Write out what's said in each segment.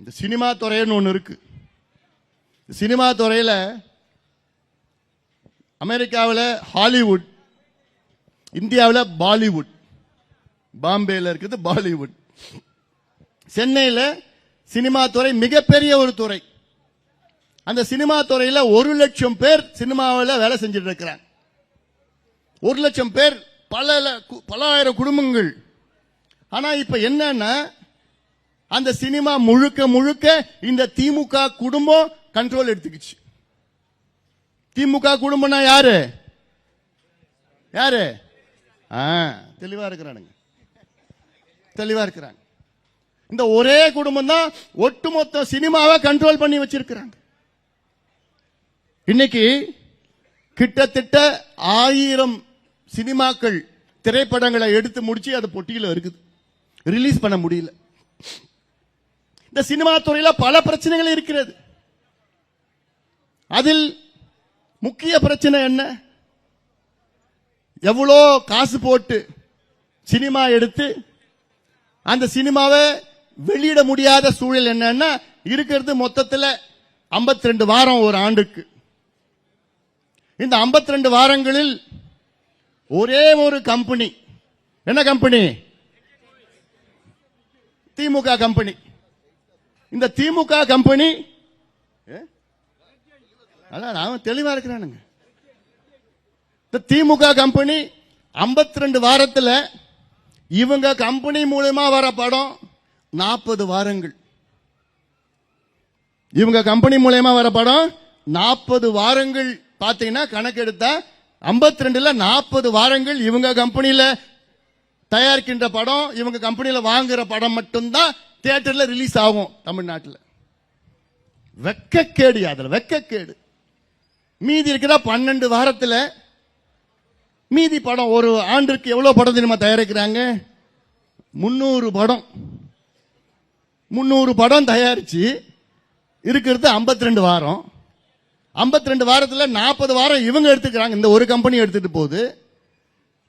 இந்த சினிமா துறைன்னு ஒன்று இருக்கு. சினிமா துறையில் அமெரிக்காவில் ஹாலிவுட் இந்தியாவில் பாலிவுட் பாம்பேயில் இருக்குது பாலிவுட். சென்னையில் சினிமா துறை மிகப்பெரிய ஒரு துறை. அந்த சினிமா துறையில் ஒரு லட்சம் பேர் சினிமாவில் வேலை செஞ்சுட்டு இருக்கிறாங்க. ஒரு லட்சம் பேர் பல கு- பல ஆயிரம் குடும்பங்கள். ஆனால் இப்போ என்னன்னா அந்த சினிமா முழுக்க முழுக்க இந்த திமுக குடும்பம் கண்ட்ரோல் எடுத்துக்கிச்சு. திமுக குடும்பம்னா யாரு? யாரு? ஆ, தெளிவா இருக்கிறானுங்க. தெளிவா இருக்கிறாங்க. இந்த ஒரே குடும்பம் தான் ஒட்டுமொத்த சினிமாவை கண்ட்ரோல் பண்ணி வச்சிருக்கிறாங்க. இன்னைக்கு கிட்டத்தட்ட ஆயிரம் சினிமாக்கள் திரைப்படங்களை எடுத்து முடிச்சு அது பொட்டியில் இருக்குது. ரிலீஸ் பண்ண முடியல. இந்த சினிமா துறையில பல பிரச்சனைகள் இருக்கிறது. அதில் முக்கிய பிரச்சனை என்ன? எவ்வளோ காசு போட்டு சினிமா எடுத்து அந்த சினிமாவை வெளியிட முடியாத சூழல் என்னன்னா இருக்கிறது மொத்தத்தில் 52 வாரம் ஒரு ஆண்டுக்கு. இந்த 52 வாரங்களில் ஒரே ஒரு கம்பெனி. என்ன கம்பெனி? திமுக கம்பெனி. இந்த திமுக கம்பெனி ஏ? அதான் அவன் தெளிவா இருக்கிறானுங்க. இந்த திமுக கம்பெனி ஐம்பத்ரெண்டு வாரத்தில் இவங்க கம்பெனி மூலயமா வர படம் நாற்பது வாரங்கள். இவங்க கம்பெனி மூலயமா வர படம் நாற்பது வாரங்கள். பாத்தீங்கன்னா கணக்கெடுத்தா 52 ரெண்டுல நாற்பது வாரங்கள் இவங்க கம்பெனியில் தயாரிக்கின்ற படம் இவங்க கம்பெனியில் வாங்குற படம் மட்டும்தான் தியேட்டர்ல ரிலீஸ் ஆகும் தமிழ்நாட்டில். வெக்கக்கேடு அதில் வெக்கக்கேடு. மீதி இருக்கிற பன்னெண்டு வாரத்தில். மீதி படம் ஒரு ஆண்டிற்கு எவ்வளோ படம் தெரியுமா தயாரிக்கிறாங்க? முந்நூறு படம். முன்னூறு படம் தயாரிச்சு இருக்கிறது 52 வாரம். ஐம்பத்து ரெண்டு வாரத்தில் நாற்பது வாரம் இவங்க எடுத்துக்கிறாங்க. இந்த ஒரு கம்பெனி எடுத்துகிட்டு போகுது.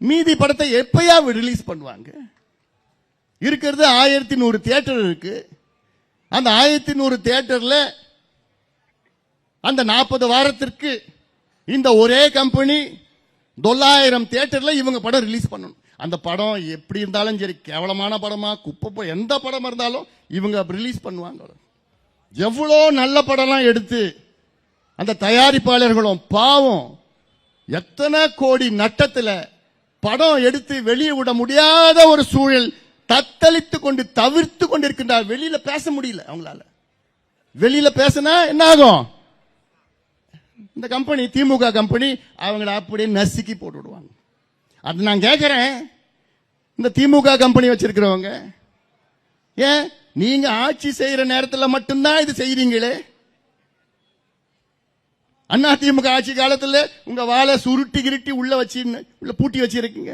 மீதி படத்தை எப்பயா ரிலீஸ் பண்ணுவாங்க? இருக்கிறது ஆயிரத்தி நூறு தியேட்டர் இருக்கு. அந்த ஆயிரத்தி நூறு தியேட்டர்ல அந்த நாற்பது வாரத்திற்கு இந்த ஒரே கம்பெனி தொள்ளாயிரம் தியேட்டர்ல இவங்க படம் ரிலீஸ் பண்ணணும். அந்த படம் எப்படி இருந்தாலும் சரி கேவலமான படமா குப்பை எந்த படம் இருந்தாலும் இவங்க ரிலீஸ் பண்ணுவாங்க. எவ்வளோ நல்ல படம்லாம் எடுத்து அந்த தயாரிப்பாளர்களும் பாவம் எத்தனை கோடி நட்டத்தில் படம் எடுத்து வெளியே விட முடியாத ஒரு சூழல் தத்தளித்து கொண்டு தவிர்த்து கொண்டிருக்கின்றார் வெளியில பேச முடியல அவங்களால. வெளியில பேசினா என்ன ஆகும்? இந்த கம்பெனி திமுக கம்பெனி அவங்கள அப்படியே நசுக்கி போட்டு விடுவாங்க. அது நான் கேட்கிறேன் இந்த திமுக கம்பெனி வச்சிருக்கிறவங்க ஏன்? நீங்க ஆட்சி செய்யற நேரத்தில் மட்டும்தான் இது செய்யறீங்களே அண்ணா திமுக ஆட்சி காலத்தில் உங்க வாழை சுருட்டி கிருட்டி உள்ள வச்சு உள்ள பூட்டி வச்சிருக்கீங்க.